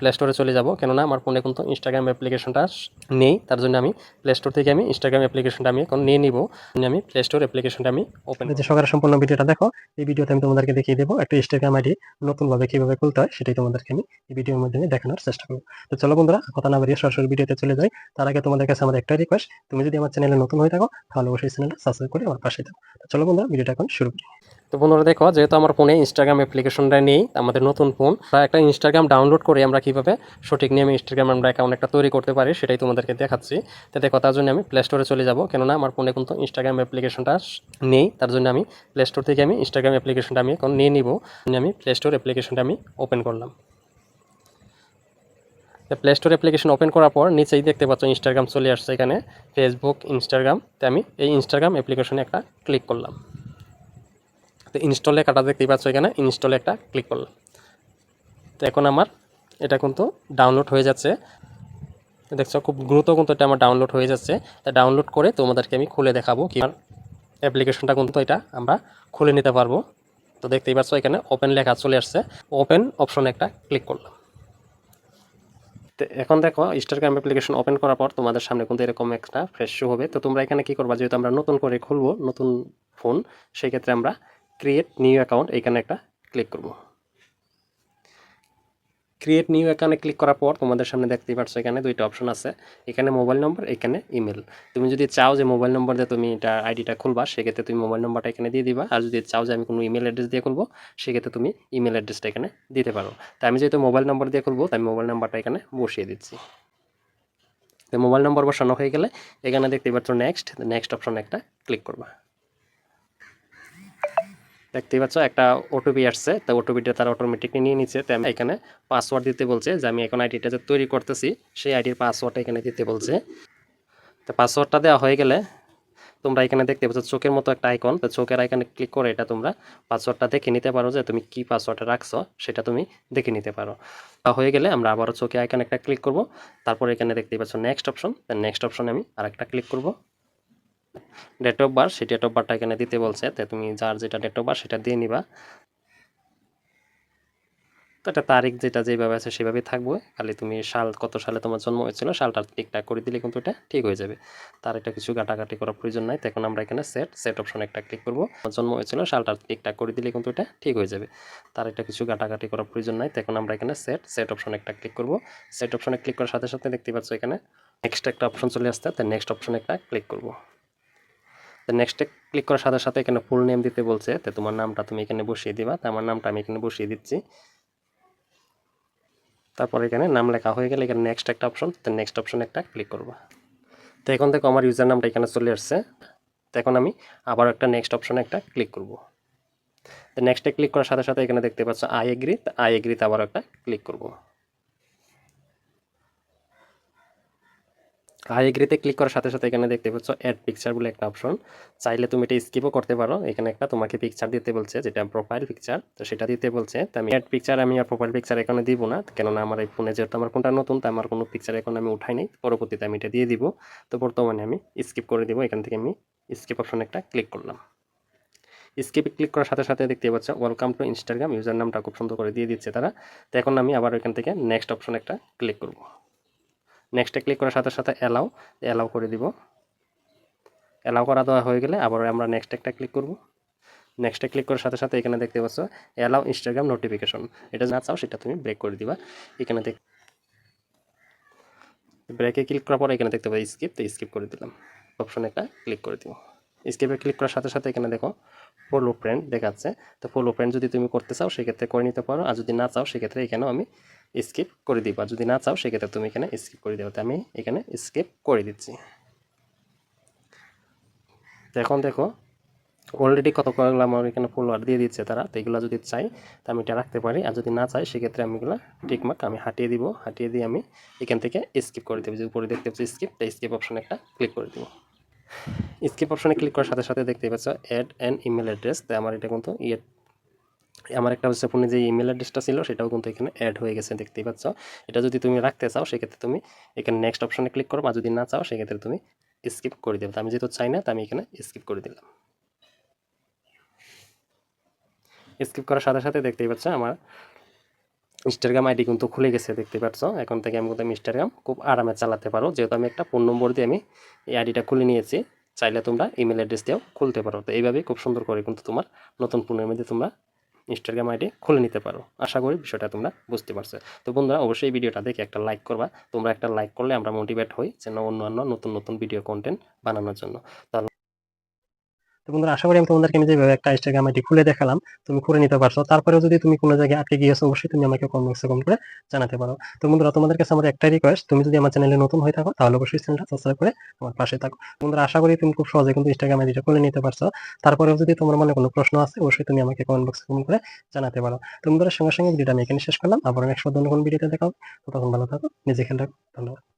Play স্টোরে চলে যাব। কেননা আমার ফোনে কিন্তু ইনস্টাগ্রাম অ্যাপ্লিকেশনটা নেই, তার জন্য আমি প্লে স্টোর থেকে আমি ইনস্টাগ্রাম অ্যাপ্লিকেশনটা আমি এখন নিয়ে নিব। আমি প্লে স্টোর অ্যাপ্লিকেশনটা আমি ওপেন যে সকালে সম্পূর্ণ ভিডিওটা দেখো, এই ভিডিওতে আমি তোমাদেরকে দেখিয়ে দেবো একটা ইনস্টাগ্রাম আইডি নতুনভাবে কীভাবে খুলতে হয়, সেটাই তোমাদেরকে আমি এই ভিডিওর মাধ্যমে দেখানোর চেষ্টা করব। তো চলো বন্ধুরা, কথা না বাড়িয়ে সরাসরি ভিডিওতে চলে যাই। তার আগে তোমাদের কাছে আমার একটা রিকোয়েস্ট তুমি যদি আমার চ্যানেলে নতুন হয়ে থাকো, তাহলে অবশ্যই চ্যানেলটা সাবস্ক্রাইব করে আমার পাশে থাকো। চলো বন্ধুরা, ভিডিওটা এখন শুরু করি। তো বন্ধুরা দেখো, যেহেতু আমার ফোনে ইনস্টাগ্রাম অ্যাপ্লিকেশনটা নেই, আমাদের নতুন ফোন একটা ইনস্টাগ্রাম ডাউনলোড করে আমরা কীভাবে সঠিক নিয়মে ইনস্টাগ্রাম আমরা অ্যাকাউন্ট একটা তৈরি করতে পারি সেটাই তোমাদেরকে দেখাচ্ছি। তো দেখো, তার জন্য আমি প্লে স্টোরে চলে যাব, কেননা আমার ফোনে কিন্তু ইনস্টাগ্রাম অ্যাপ্লিকেশনটা নেই, তার জন্য আমি প্লে স্টোর থেকে আমি ইনস্টাগ্রাম অ্যাপ্লিকেশনটা আমি এখন নিয়ে নিব আমি প্লে স্টোর অ্যাপ্লিকেশনটা আমি ওপেন করলাম। প্লে স্টোর অ্যাপ্লিকেশন ওপেন করার পর নিচেই দেখতে পাচ্ছ ইনস্টাগ্রাম চলে আসছে এখানে ফেসবুক ইনস্টাগ্রাম তো আমি এই ইনস্টাগ্রাম অ্যাপ্লিকেশনে একটা ক্লিক করলাম। তো ইনস্টলে কাটা দেখতেই পাচ্ছ এখানে ইনস্টলে একটা ক্লিক করলাম। তো এখন আমার এটা কিন্তু ডাউনলোড হয়ে যাচ্ছে। দেখছ, খুব দ্রুত কিন্তু এটা আমার ডাউনলোড হয়ে যাচ্ছে। তা ডাউনলোড করে তোমাদেরকে আমি খুলে দেখাবো কি আমার অ্যাপ্লিকেশনটা কিন্তু এটা আমরা খুলে নিতে পারব। তো দেখতেই পাচ্ছ এখানে ওপেন লেখা চলে আসছে। ওপেন অপশনে একটা ক্লিক করলাম। তো এখন দেখো ইনস্টাগ্রাম অ্যাপ্লিকেশন ওপেন করার পর তোমাদের সামনে কিন্তু এরকম একটা ফ্রেশ শো হবে। তো তোমরা এখানে কি করবা? যেহেতু আমরা নতুন করে খুলবো, নতুন ফোন সেই ক্ষেত্রে আমরা ক্রিয়েট নিউ অ্যাকাউন্ট এখানে একটা ক্লিক করব। ক্রিয়েট নিউ অ্যাকাউন্টে ক্লিক করার পর তোমাদের সামনে দেখতেই পাচ্ছ এখানে দুইটা অপশন আছে। এখানে মোবাইল নম্বর এখানে ইমেল তুমি যদি চাও যে মোবাইল নম্বর দিয়ে তুমি এটা আইডিটা খুলবা, সেক্ষেত্রে তুমি মোবাইল নম্বরটা এখানে দিয়ে দিবা। আর যদি চাও যে আমি কোনো ইমেল অ্যাড্রেস দিয়ে খুলবো, সেক্ষেত্রে তুমি ইমেল অ্যাড্রেসটা এখানে দিতে পারো। তাই আমি যেহেতু মোবাইল নম্বর দিয়ে খুলবো, তাই মোবাইল নাম্বারটা এখানে বসিয়ে দিচ্ছি। তো মোবাইল নম্বর বসানো হয়ে গেলে এখানে দেখতেই পাচ্ছ নেক্সট নেক্সট অপশন একটা ক্লিক করবা। দেখতেই পাচ্ছ, একটা ওটিপি আসছে, তো ওটিপিটা তারা অটোমেটিকলি নিয়ে নিচ্ছে। তো এখানে পাসওয়ার্ড দিতে বলছে, যে আমি এখন আইডিটা যে তৈরি করতেছি, সেই আইডির পাসওয়ার্ডটা এখানে দিতে বলছে। তো পাসওয়ার্ডটা দেওয়া হয়ে গেলে তোমরা এখানে দেখতে পাচ্ছ, চোখের মতো একটা আইকন তো চোখের আইকনে ক্লিক করে এটা তোমরা পাসওয়ার্ডটা দেখে নিতে পারো, যে তুমি কি পাসওয়ার্ডটা রাখছো, সেটা তুমি দেখে নিতে পারো। তা হয়ে গেলে আমরা আবারও চোখে আইকনে একটা ক্লিক করব। তারপর এখানে দেখতে পাচ্ছ নেক্সট অপশন নেক্সট অপশনে আমি আরেকটা ক্লিক করব। ডেট অফ বার্থ সেই ডেট অফ বার্থটা এখানে দিতে বলছে। তো তুমি যার যেটা ডেট অফ বার্থ সেটা দিয়ে নিবা। তো একটা তারিখ যেটা যেভাবে আছে, সেভাবেই থাকবে। খালি তুমি সাল, কত সালে তোমার জন্ম হয়েছিল সালটা ঠিকঠাক করে দিলে কিন্তু এটা ঠিক হয়ে যাবে। তার একটা কিছু কাটাকাটি করার প্রয়োজন নাই। তখন আমরা এখানে সেট সেট অপশন একটা ক্লিক করব। জন্ম হয়েছিল সালটা ঠিকঠাক করে দিলে কিন্তু এটা ঠিক হয়ে যাবে। তার একটা কিছু কাটাকাটি করার প্রয়োজন নাই। তখন আমরা এখানে সেট সেট অপশন একটা ক্লিক করব। সেট অপশনে ক্লিক করার সাথে সাথে দেখতে পাচ্ছ এখানে নেক্সট একটা অপশন চলে আসতে তাই নেক্সট অপশনে একটা ক্লিক করব। নেক্সটে ক্লিক করার সাথে সাথে এখানে ফুল নেম দিতে বলছে। তো তোমার নামটা তুমি এখানে বসিয়ে দিবা। তো আমার নামটা আমি এখানে বসিয়ে দিচ্ছি। তারপর এখানে নাম লেখা হয়ে গেলে এখানে নেক্সট একটা অপশন তো নেক্সট অপশন একটা ক্লিক করবা। তো এখন দেখো আমার ইউজার নামটা এখানে চলে আসছে। তো এখন আমি আবার একটা নেক্সট অপশনে একটা ক্লিক করব। তো নেক্সটে ক্লিক করার সাথে সাথে এখানে দেখতে পাচ্ছ আই এগ্রি আই এগ্রিতে আবার একটা ক্লিক করব। আই এগ্রিতে ক্লিক করার সাথে সাথে এখানে দেখতে পাচ্ছ অ্যাড পিকচার বলে একটা অপশন চাইলে তুমি এটা স্কিপও করতে পারো। এখানে একটা তোমাকে পিকচার দিতে বলছে, যেটা প্রোফাইল পিকচার তো সেটা দিতে বলছে, তো আমি অ্যাড পিকচার আমি আর প্রোফাইল পিকচার এখানে দিব না। কেননা আমার এই ফোনে যেহেতু আমার ফোনটা নতুন, তো আমার কোনো পিকচার এখন আমি উঠাই নাই। পরবর্তীতে আমি এটা দিয়ে দিব। তো বর্তমানে আমি স্কিপ করে দিব। এখান থেকে আমি স্কিপ অপশন একটা ক্লিক করলাম। স্কিপে ক্লিক করার সাথে সাথে দেখতে পাচ্ছ ওয়েলকাম টু ইনস্টাগ্রাম ইউজার নামটা খুব সুন্দর করে দিয়ে দিচ্ছে তারা। তো এখন আমি আবার এখান থেকে নেক্সট অপশন একটা ক্লিক করব। নেক্সটে ক্লিক করার সাথে সাথে অ্যালাউ অ্যালাউ করে দিব। অ্যালাউ করা দেওয়া হয়ে গেলে আবার আমরা নেক্সট একটা ক্লিক করব। নেক্সটে ক্লিক করার সাথে সাথে এখানে দেখতে পাচ্ছ অ্যালাউ ইনস্টাগ্রাম নোটিফিকেশন এটা না চাও, সেটা তুমি ব্রেক করে দিবা। এখানে দেখ ব্রেকে ক্লিক করার পর এখানে দেখতে পাচ্ছি স্কিপ তো স্কিপ করে দিলাম। অপশন একটা ক্লিক করে দিব স্কিপে ক্লিক করার সাথে সাথে এখানে দেখো ফলো ফ্রেন্ড দেখাচ্ছে। তো ফলো ফ্রেন্ড যদি তুমি করতে চাও, সেক্ষেত্রে করে নিতে পারো। আর যদি না চাও, সেক্ষেত্রে এখানেও আমি স্কিপ করে দিবা। যদি না চাও, সেক্ষেত্রে তুমি এখানে স্কিপ করে দেবো। আমি এখানে স্কিপ করে দিচ্ছি। এখন দেখো অলরেডি কত কয়েকগুলো আমার এখানে ফলোয়ার দিয়ে দিচ্ছে তারা। তো এগুলো যদি চাই, তো আমি এটা রাখতে পারি। আর যদি না চাই, সেক্ষেত্রে আমি এগুলো টিকমার্ক আমি হাঁটিয়ে দিব। হাঁটিয়ে দিয়ে আমি এখান থেকে স্কিপ করে দেবো। যে উপরে দেখতে পাচ্ছি স্কিপ তো স্কিপ অপশন একটা ক্লিক করে দিব। স্কিপ অপশানে ক্লিক করার সাথে সাথে দেখতে পাচ্ছ অ্যাড অ্যান্ড ইমেল অ্যাড্রেস তো আমার এটা কিন্তু ইয়ে আমার একটা হচ্ছে ফোনে যে ইমেল অ্যাড্রেসটা ছিল, সেটাও কিন্তু এখানে অ্যাড হয়ে গেছে, দেখতেই পাচ্ছ। এটা যদি তুমি রাখতে চাও, সেক্ষেত্রে তুমি এখানে নেক্সট অপশনে ক্লিক করো বা যদি না চাও, সেক্ষেত্রে তুমি স্কিপ করে দেবে। আমি যেহেতু চাই না, তো আমি এখানে স্কিপ করে দিলাম। স্কিপ করার সাথে সাথে দেখতেই পাচ্ছ, আমার ইনস্টাগ্রাম আইডি কিন্তু খুলে গেছে দেখতে পাচ্ছ। এখন থেকে আমি কিন্তু ইনস্টাগ্রাম খুব আরামে চালাতে পারো। যেহেতু আমি একটা ফোন নম্বর দিয়ে আমি এই আইডিটা খুলে নিয়েছি, চাইলে তোমরা ইমেল অ্যাড্রেস দিয়েও খুলতে পারো। তো এইভাবেই খুব সুন্দর করে কিন্তু তোমার নতুন ফোনের মধ্যে তোমরা ইনস্টাগ্রাম আইডি খুলে নিতে পারো। আশা করি বিষয়টা তোমরা বুঝতে পারছ। তো বন্ধুরা, অবশ্যই ভিডিওটা দেখে একটা লাইক করবা। তোমরা একটা লাইক করলে আমরা মোটিভেট হই যেন অন্যান্য নতুন নতুন ভিডিও কন্টেন্ট বানানোর জন্য। বন্ধুরা, আশা করি আমি তোমাদেরকে আমি যেভাবে একটা ইনস্টাগ্রাম আইডি খুলে দেখালাম, তুমি করে নিতে পারছ। তারপরেও যদি তুমি কোনো জায়গায় আটকে গিয়েছো, অবশ্যই তুমি আমাকে কমেন্ট বক্সে কমেন্ট করে জানাতে পারো। তো বন্ধুরা, তোমাদের কাছে আমার একটাই রিকোয়েস্ট তুমি যদি আমার চ্যানেলে নতুন হয়ে থাকো, তাহলে অবশ্যই চ্যানেলটা সাবস্ক্রাইব করে আমার পাশে থাকো। বন্ধুরা, আশা করি তুমি খুব সহজে কিন্তু ইনস্টাগ্রাম আইডিটা খুলে নিতে পারছ। তারপরেও যদি তোমার মনে কোনো প্রশ্ন আছে, অবশ্যই তুমি আমাকে কমেন্ট বক্সে কমেন্ট করে জানাতে পারো। তো বন্ধুরা, সঙ্গে সঙ্গে ভিডিওটা আমি এখানে শেষ করলাম। আবার নেক্সট অন্য কোনো ভিডিওতে দেখাও তখন ভালো থাকো, নিজে খেয়াল রাখো। ধন্যবাদ।